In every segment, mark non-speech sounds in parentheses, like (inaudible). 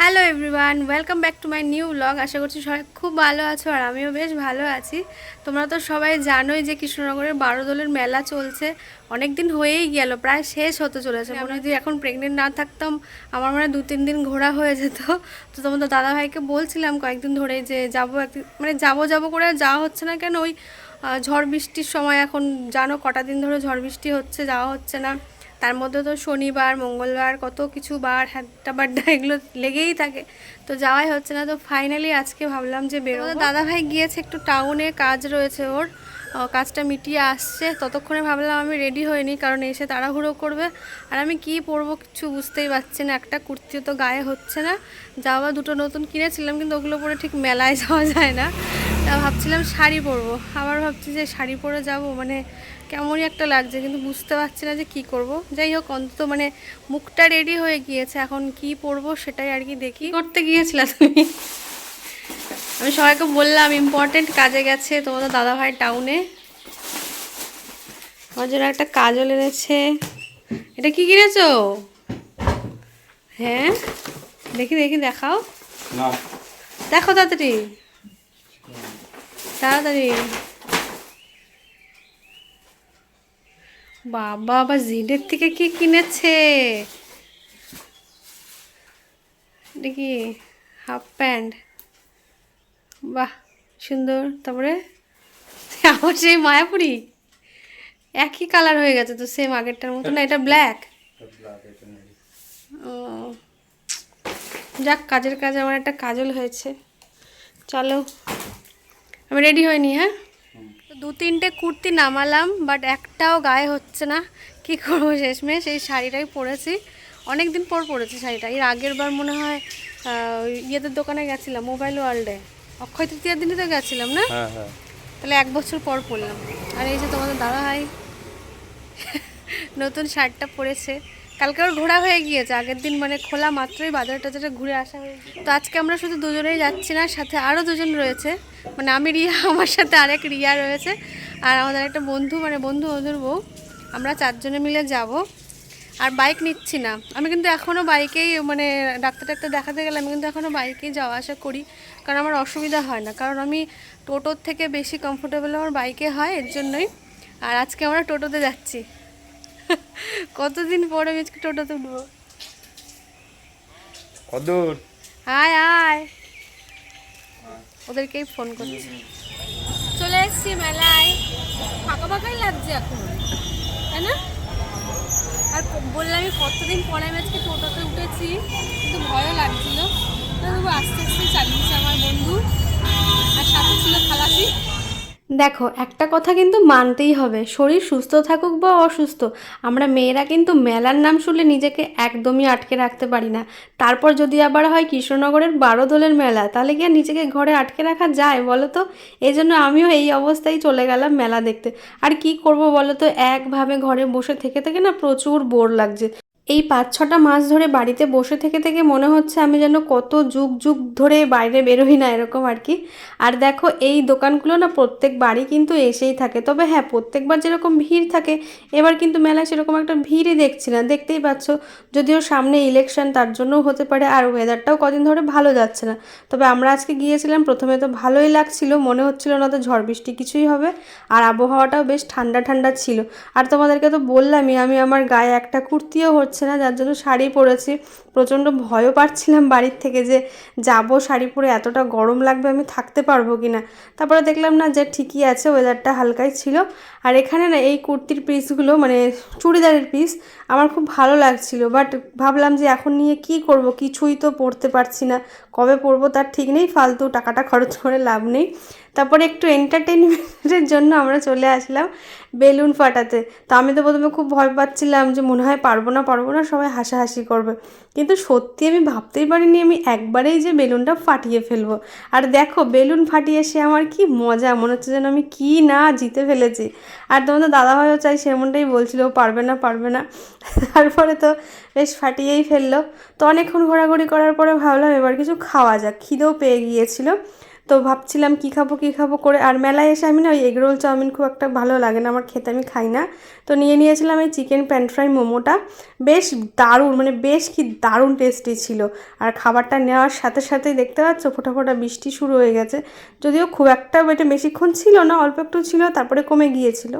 Hello everyone welcome back to my new blog আশা করছি সবাই খুব ভালো আছো আর আমিও বেশ ভালো আছি। তোমরা তো সবাই জানোই যে কৃষ্ণনগরের বারো দোলের মেলা চলছে। অনেক দিন হয়েই গেল, প্রায় শেষ হতে চলেছে। হয় যদি এখন প্রেগনেন্ট না থাকতাম, আমার মনে দু তিন দিন ঘোরা হয়ে যেত। তো তোমাদের দাদাভাইকে বলছিলাম কয়েকদিন ধরে যে যাব মানে যাব যাব করে যাওয়া হচ্ছে না কেন? ওই ঝড় বৃষ্টির সময় এখন জানো কটা দিন ধরে ঝড় বৃষ্টি হচ্ছে, যাওয়া হচ্ছে না। তার মধ্যে তো শনিবার, মঙ্গলবার কত কিছু বার হাড্ডা বাড্ডা এগুলো লেগেই থাকে। তো যাওয়াই হচ্ছে না। তো ফাইনালি আজকে ভাবলাম যে বেরোবো। দাদা ভাই গিয়েছে একটু টাউনে কাজ রয়েছে ওর। কাজটা মিটিয়ে আসছে। ততক্ষণে ভাবলাম আমি রেডি হইনি, কারণ এসে তাড়াহুড়ো করবে। আর আমি কি পরবো কিছু বুঝতেই পারছি না। একটা কুর্তিও তো গায়ে হচ্ছে না। যাওয়া দুটো নতুন কিনেছিলাম, কিন্তু ওগুলো পরে ঠিক মেলায় যাওয়া যায় না। তা ভাবছিলাম শাড়ি পরবো। আবার ভাবছি যে শাড়ি পরে যাব মানে কেমনই একটা লাগছে কিন্তু বুঝতে পারছি না যে কি করব। যাই হোক অন্তত মানে মুখটা রেডি হয়ে গিয়েছে এখন কি পরবো সেটাই আর কি দেখি। করতে গিয়েছিলা তুমি? আমি সবাইকে বললাম ইম্পর্টেন্ট কাজে গেছে তোমাদের দাদাভাই টাউনে আমার জন্য একটা কাজল এনেছে। এটা কি কিনেছো? হ্যাঁ? দেখি দেখি দেখাও। দেখো তাড়াতাড়ি। তাড়াতাড়ি। বাবা, আবার জিডের থেকে কি কিনেছে? কি হাফ প্যান্ট? বাহ, সুন্দর। তারপরে? আবার সেই মায়াপুরি? একই কালার হয়ে গেছে তো সেম আগেরটার মতো না? এটা ব্ল্যাক ও। যাক, কাজের কাজ, আমার একটা কাজল হয়েছে। চলো, আমি রেডি হইনি হ্যাঁ? দু তিনটে কুর্তি নামালাম বাট একটাও গায়ে হচ্ছে না। কি করব শেষমেশ? এই শাড়িটাই পরেছি। অনেক দিন পর পরেছি শাড়িটা। এর আগের বার মনে হয় ইয়েদের দোকানে গেছিলাম মোবাইল ওয়ার্ল্ডে অক্ষয় তৃতীয়ার দিনই তো গেছিলাম না? হ্যাঁ হ্যাঁ। তাহলে এক বছর পর পরলাম। আর এই যে তোমাদের দাদা ভাই নতুন শার্টটা পরেছে। কালকে ওর ঘোরা হয়ে গিয়েছে, আগের দিন মানে খোলা মাত্রই বাজার টাজারে ঘুরে আসা হয়ে গিয়েছে। তো আজকে আমরা শুধু দুজনেই যাচ্ছি না, সাথে আরও দুজন রয়েছে। মানে আমি রিয়া, আমার সাথে আরেক রিয়া রয়েছে আর আমাদের একটা বন্ধু মানে বন্ধু ওদের বউ। আমরা চারজনে মিলে যাব। আর বাইক নিচ্ছি না। আমি কিন্তু এখনও বাইকেই মানে ডাক্তার টাক্তার দেখাতে গেলে আমি কিন্তু এখনও বাইকেই যাওয়া আসা করি। কারণ আমার অসুবিধা হয় না। কারণ আমি টোটোর থেকে বেশি কমফোর্টেবল আমার বাইকে হয়, এর জন্যই। আর আজকে আমরা টোটোতে যাচ্ছি। কতদিন পরে আমি আজকে টোটোতে উঠবো কদূর। আয় আয়। ওদেরকেই ফোন করছি। চলে এসছি মেলায়। ফাঁকা ফাঁকাই লাগছে এখন তাই না? আর ক- বললামই কতদিন পরে আমি আজকে টোটোতে উঠেছি কিন্তু ভয়ও লাগছিল। তবু আস্তে আস্তে চালিয়েছে আমার বন্ধু। আর সাথে ছিল খালাসি। দেখো, একটা কথা কিন্তু মানতেই হবে। শরীর সুস্থ থাকুক বা অসুস্থ, আমরা মেয়েরা কিন্তু মেলার নাম শুনলে নিজেকে একদমই আটকে রাখতে পারি না। তারপর যদি আবার হয় কৃষ্ণনগরের বারো দোলের মেলা, তাহলে কি আর নিজেকে ঘরে আটকে রাখা যায় বলো তো? এই জন্য আমিও এই অবস্থায় চলে গেলাম মেলা দেখতে। আর কি করব বলো তো? একভাবে ঘরে বসে থেকে থেকে না প্রচুর বোর লাগছে। এই পাঁচ ছটা মাস ধরে বাড়িতে বসে থেকে থেকে মনে হচ্ছে আমি যেন কত যুগ যুগ ধরে বাইরে বেরোই না, এরকম আর কি। আর দেখো, এই দোকানগুলো না প্রত্যেক বাড়ি কিন্তু এসেই থাকে। তবে হ্যাঁ প্রত্যেকবার যেরকম ভিড় থাকে, এবার কিন্তু মেলায় সেরকম একটা ভিড়ই দেখছি না। দেখতেই পাচ্ছ, যদিও সামনে ইলেকশন তার জন্যও হতে পারে, আর ওয়েদারটাও কদিন ধরে ভালো যাচ্ছে না। তবে আমরা আজকে গিয়েছিলাম, প্রথমে তো ভালোই লাগছিল, মনে হচ্ছিল না তো ঝড় বৃষ্টি কিছুই হবে, আর আবহাওয়াটাও বেশ ঠান্ডা ঠান্ডা ছিল। আর তোমাদেরকে তো বললামই, আমি আমার গায়ে একটা কুর্তিও হচ্ছে না, যার জন্য শাড়ি পরেছি। প্রচণ্ড ভয়ও পাচ্ছিলাম বাড়ির থেকে যে যাব, শাড়ি পরে এতটা গরম লাগবে আমি থাকতে পারব কি না তারপরে দেখলাম না যে ঠিকই আছে ওয়েদারটা হালকাই ছিল। আর এখানে না এই কুর্তির পিসগুলো মানে চুড়িদারের পিস আমার খুব ভালো লাগছিল। বাট ভাবলাম যে এখন নিয়ে কি করব, কিছুই তো পরতে পারছি না। কবে পরবো তার ঠিক নেই, ফালতু টাকাটা খরচ করে লাভ নেই। তারপরে একটু এন্টারটেনমেন্টের জন্য আমরা চলে আসলাম বেলুন ফাটাতে। তো আমি তো প্রথমে খুব ভয় পাচ্ছিলাম যে মনে হয় পারব না পারব না, সবাই হাসাহাসি করবে। কিন্তু সত্যি আমি ভাবতেই পারিনি আমি একবারেই যে বেলুনটা ফাটিয়ে ফেলব। আর দেখো, বেলুন ফাটিয়ে সে আমার কি মজা, মনে হচ্ছে যেন আমি কি না জিতে ফেলেছি। আর তোমাদের দাদাভাইও চাই সেমনটাই বলছিল, পারবে না পারবে না। তারপরে তো বেশ ফাটিয়েই ফেলল। তো অনেকক্ষণ ঘোরাঘুরি করার পরে ভাবলাম এবার কিছু খাওয়া যাক। খিদেও পেয়ে গিয়েছিল। তো ভাবছিলাম কী খাব কী খাব করে। আর মেলায় এসে আমি না ওই এগরোল চাউমিন খুব একটা ভালো লাগে না, আমার খেতে আমি খাই না। তো নিয়ে নিয়েছিলাম এই চিকেন প্যান ফ্রাই মোমোটা। বেশ দারুণ মানে বেশ কি দারুণ টেস্টি ছিল। আর খাবারটা নেওয়ার সাথে সাথেই দেখতে পাচ্ছ ফোটা ফোটা বৃষ্টি শুরু হয়ে গেছে। যদিও খুব একটা এটা বেশিক্ষণ ছিল না, অল্প একটু ছিল, তারপরে কমে গিয়েছিল।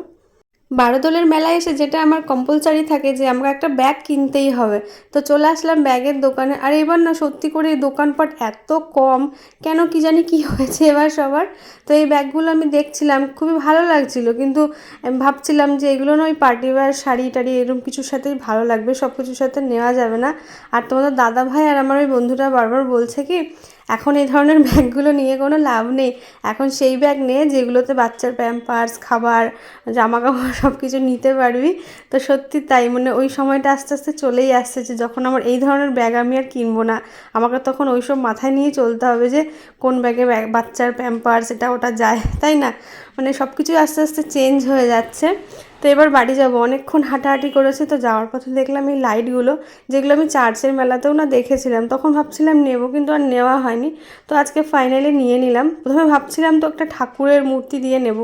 বারোদলের মেলায় এসে যেটা আমার কম্পালসারি থাকে যে আমরা একটা ব্যাগ কিনতেই হবে। তো চলে আসলাম ব্যাগের দোকানে। আর এবার না সত্যি করে এই দোকানপাট এত কম, কেন কি জানি কি হয়েছে এবার সবার। তো এই ব্যাগগুলো আমি দেখছিলাম, খুবই ভালো লাগছিল। কিন্তু ভাবছিলাম যে এগুলো না ওই পার্টি ওয়্যার শাড়ি টাড়ি এরকম কিছুর সাথেই ভালো লাগবে সব কিছুর সাথে নেওয়া যাবে না। আর তোমাদের দাদা ভাই আর আমার ওই বন্ধুরা বারবার বলছে কি এখন এই ধরনের ব্যাগগুলো নিয়ে কোনো লাভ নেই। এখন সেই ব্যাগ নিয়ে যেগুলোতে বাচ্চার প্যাম্পার্স খাবার জামা কাপড় (laughs) সব কিছু নিতে পারবি। তো সত্যি তাই মানে ওই সময়টা আস্তে আস্তে চলেই আসছে যে যখন আমার এই ধরনের ব্যাগ আমি আর কিনবো না, আমাকে তখন ওই সব মাথায় নিয়ে চলতে হবে যে কোন ব্যাগে ব্যাগ, বাচ্চার প্যাম্পার্স এটা ওটা যায়, তাই না? মানে সব কিছুই আস্তে আস্তে চেঞ্জ হয়ে যাচ্ছে। তো এবার বাড়ি যাব। অনেকক্ষণ হাঁটাহাঁটি করেছি, তো যাওয়ার পথে দেখলাম এই লাইটগুলো, যেগুলো আমি চার্চের মেলাতেও না দেখেছিলাম। তখন ভাবছিলাম নেব, কিন্তু আর নেওয়া হয়নি। তো আজকে ফাইনালি নিয়ে নিলাম। প্রথমে ভাবছিলাম তো একটা ঠাকুরের মূর্তি দিয়ে নেব।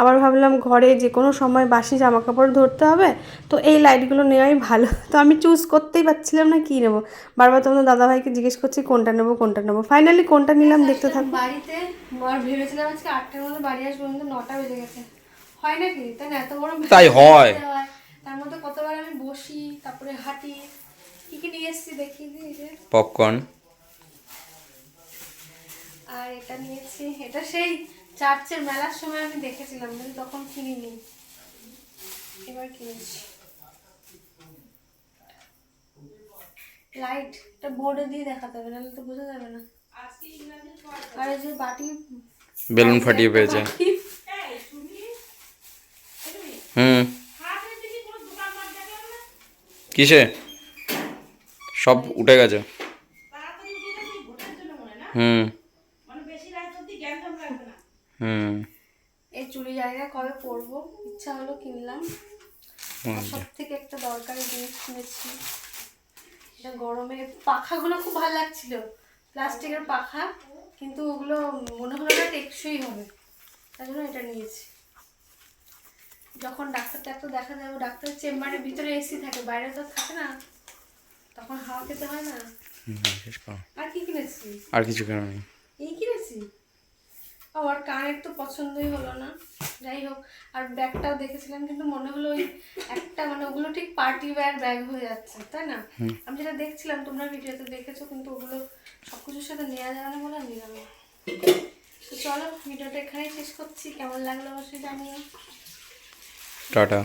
আবার ভাবলাম ঘরে যে কোনো সময় বাসি জামা কাপড় ধরতে হবে, তো এই লাইটগুলো নেওয়াই ভালো। তো আমি চুজ করতেই পারছিলাম না কী নেব। বারবার তোমাদের দাদাভাইকে জিজ্ঞেস করছি, কোনটা নেব কোনটা নেব? ফাইনালি কোনটা নিলাম দেখতে থাকব বাড়িতে ভেবেছিলাম আজকে আটটার মধ্যে বাড়ি আসব নটা বেজে গেছে। হয় নাকি? তাই না এত বড় তাই হয়। তার মধ্যে কতবার আমি বসি তারপরে হাঁটি কি কি নিয়ে এসেছি দেখি যে। পপকর্ন আর এটা নিয়েছি এটা সেই চার্চের মেলার সময় আমি দেখেছিলাম কিন্তু তখন কিনিনি। এবার কিনেছি। লাইট এটা বোর্ডে দিয়ে দেখাতে হবে নাহলে তো বোঝা যাবে না। আর যে বাটি বেলুন ফাটিয়ে পেয়েছে। হুম। কিসে? সব উঠে গেছে। হুম। হুম। এই চুড়ি কবে পরবো? ইচ্ছা হলো কিনলাম। সব থেকে একটা দরকারি জিনিস কিনেছি। এটা গরমে পাখাগুলো খুব ভালো লাগছিল। প্লাস্টিকের পাখা। কিন্তু ওগুলো মনে হলো না টেকসই হবে। তাই জন্য এটা নিয়েছি। যখন ডাক্তার টাক্তার দেখা যাবে ডাক্তারের চেম্বারের ভিতরে এসি থাকে বাইরে তো থাকে না। তখন হাওয়া খেতে হয় না। আর কি কিনেছি? আর কিছু কেন নেই? এই কিনেছি? আমার কানের তো পছন্দই হলো না। যাই হোক আর ব্যাগটাও দেখেছিলাম কিন্তু মনে হলো ওই একটা মানে ওগুলো ঠিক পার্টি ওয়্যার ব্যাগ হয়ে যাচ্ছে তাই না? আমি যেটা দেখছিলাম তোমরা ভিডিওতে দেখেছ কিন্তু ওগুলো সব কিছুর সাথে নেওয়া যাবে না বলে আমি নিলাম তো চলো ভিডিওটা এখানেই শেষ করছি। কেমন লাগল অবশ্যই জানিও। টাটা।